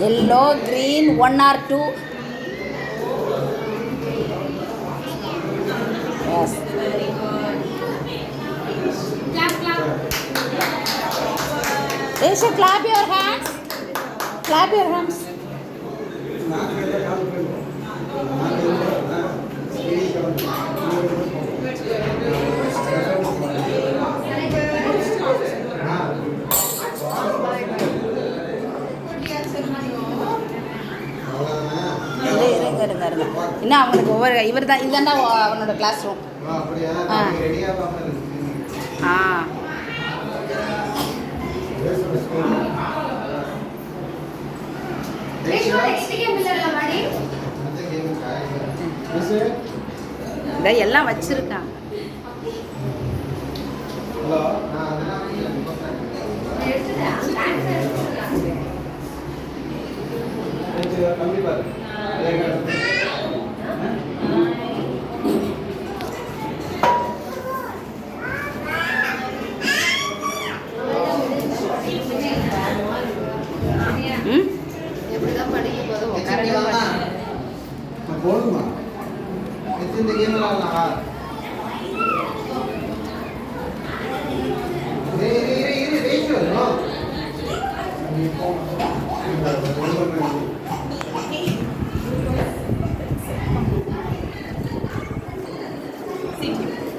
yellow green one or two. Yes. They should clap your hands. Clap your hands. இருங்க, இருங்க. இன்னும் அவங்களுக்கு ஒவ்வொரு இவர் தான் இதுதான்டா அவனோட கிளாஸ் ரூம் அப்படியா? ஆ. ஆ. எல்லாம் வச்சிருக்காங்க ஹலோ நான் அதெல்லாம் கேம் விளாடலாம் இரு இரு இரு வரும்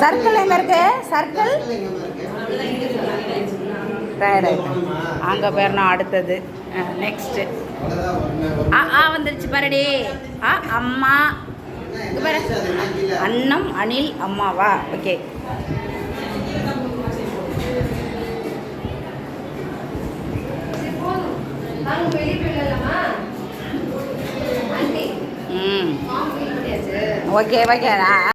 சர்க்கிள் எங்க இருக்கு? சர்க்கிள்? ரைட் அங்கே போயிடணும் அடுத்தது. நெக்ஸ்ட்டு ஆ ஆ வந்துருச்சு பாருடி. ஆ அம்மா. பாரு. அன்னம் அனில் அம்மாவா? Okay okay okay